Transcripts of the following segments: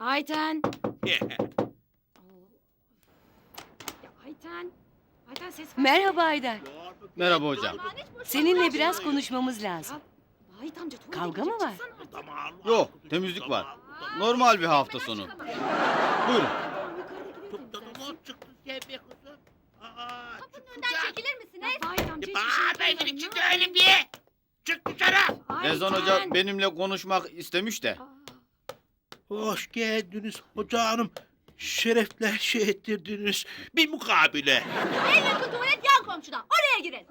Ayten. Ya Ayten. Ayten ses ver. Merhaba Haydar. Merhaba hocam. Seninle biraz konuşmamız lazım. Vahit amca tuvalete Kavga mı var? çıksana. Yok, temizlik var. Normal bir hafta sonu. Buyurun. Önden çekilir misiniz? Ya Vahit amca hiçbir şey Bağırmayın ne öyle bir. Çık dışarı. Ayten. Rezan Hoca benimle konuşmak istemiş de. Aa, Hoş geldiniz hoca hanım. Şerefler şey ettirdiniz. Bir mukabele. En yakın tuvalet yan komşuda. Oraya girin.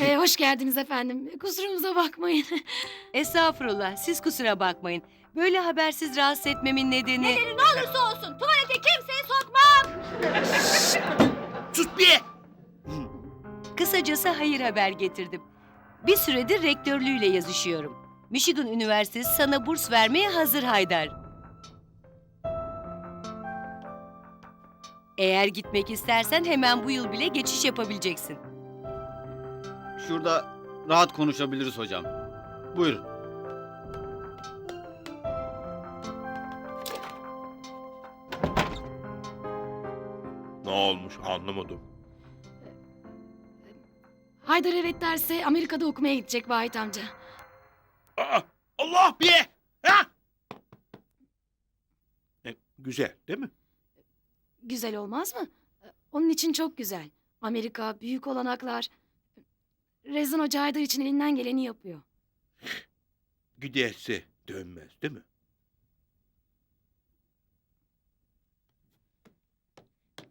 Ee, hoş geldiniz efendim. Kusurumuza bakmayın. Estağfurullah siz kusura bakmayın. Böyle habersiz rahatsız etmemin nedeni... Nedeni ne olursa olsun tuvalete kimseyi sokmam. Sus bir. Kısacası hayır haber getirdim. Bir süredir rektörlüğüyle yazışıyorum. Michigan Üniversitesi sana burs vermeye hazır Haydar. Eğer gitmek istersen hemen bu yıl bile geçiş yapabileceksin. Şurada rahat konuşabiliriz hocam. Buyurun. Ne olmuş anlamadım. Haydar evet derse Amerika'da okumaya gidecek Vahit amca. Aa, Allah bir. Ha? E, güzel değil mi? Güzel olmaz mı? Onun için çok güzel. Amerika, büyük olanaklar. Rezan Hoca Haydar için elinden geleni yapıyor. Giderse dönmez değil mi?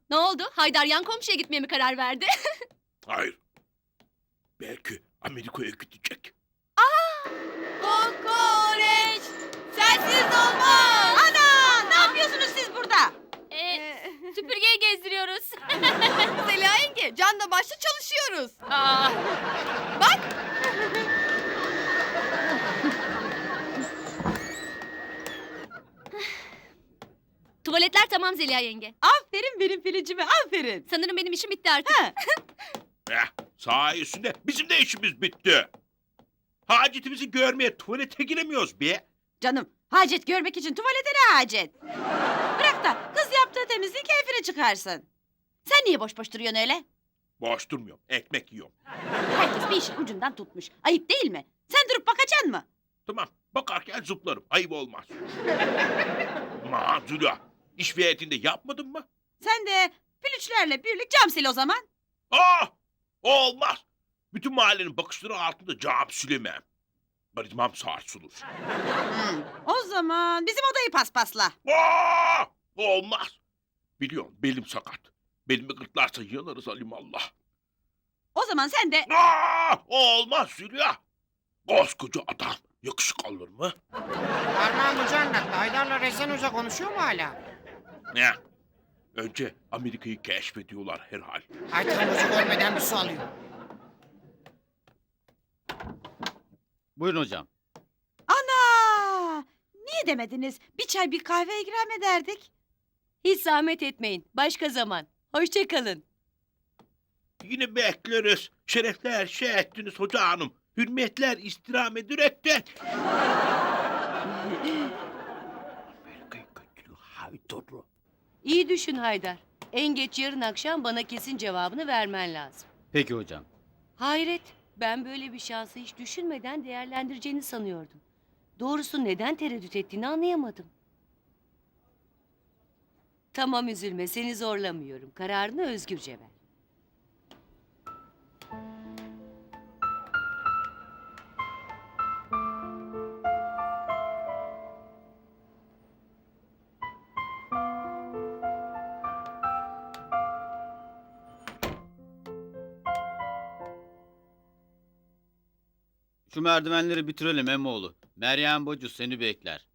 Ne oldu? Haydar yan komşuya gitmeye mi karar verdi? Hayır. Belki Amerika'ya gidecek. Olmaz! Ana! Ne yapıyorsunuz siz burada? Ee, süpürgeyi gezdiriyoruz. Zeliha yenge, canla başla çalışıyoruz. Bak! Tuvaletler tamam Zeliha yenge. Aferin benim Filicime aferin. Sanırım benim işim bitti artık. Eh, sayesinde bizim de işimiz bitti. Hacetimizi görmeye tuvalete giremiyoruz be. Canım hacet görmek için tuvalete ne hacet? Bırak da kız yaptığı temizliğin keyfini çıkarsın. Sen niye boş boş duruyorsun öyle? Boş durmuyorum. Ekmek yiyorum. Herkes bir işin ucundan tutmuş. Ayıp değil mi? Sen durup bakacaksın mı? Tamam. Bakarken zıplarım. Ayıp olmaz. Mazura. İş fiyatinde yapmadın mı? Sen de pülüçlerle birlik cam sil o zaman. Aa! Olmaz. Bütün mahallenin bakışları altında cam silemem. Baritmam sarsılır. O zaman bizim odayı paspasla. Aa! Olmaz. Biliyorum belim sakat. Belimi gırtlarsa yanarız alimallah. O zaman sen de Aa! Olmaz Zülya. Koskoca adam. Yakışık alır mı? Armağan Hoca anlattı. Haydar'la Rezan Hoca konuşuyor mu hala? Ne? Önce Amerika'yı keşfediyorlar herhal. Ayten Hoca görmeden bir su alıyor. Buyurun hocam. ana niye demediniz? Bir çay bir kahve ikram ederdik. Hiç zahmet etmeyin. Başka zaman. Hoşça kalın. Yine bekleriz. Şerefler şey ettiniz hoca hanım. Hürmetler istirham kaçırıyor Haydar'ı. İyi düşün Haydar. En geç yarın akşam bana kesin cevabını vermen lazım. Peki hocam. Hayret. Ben böyle bir şansı hiç düşünmeden değerlendireceğini sanıyordum. Doğrusu neden tereddüt ettiğini anlayamadım. Tamam üzülme seni zorlamıyorum. Kararını özgürce ver. Şu merdivenleri bitirelim Emoğlu. Meryem Bocu seni bekler.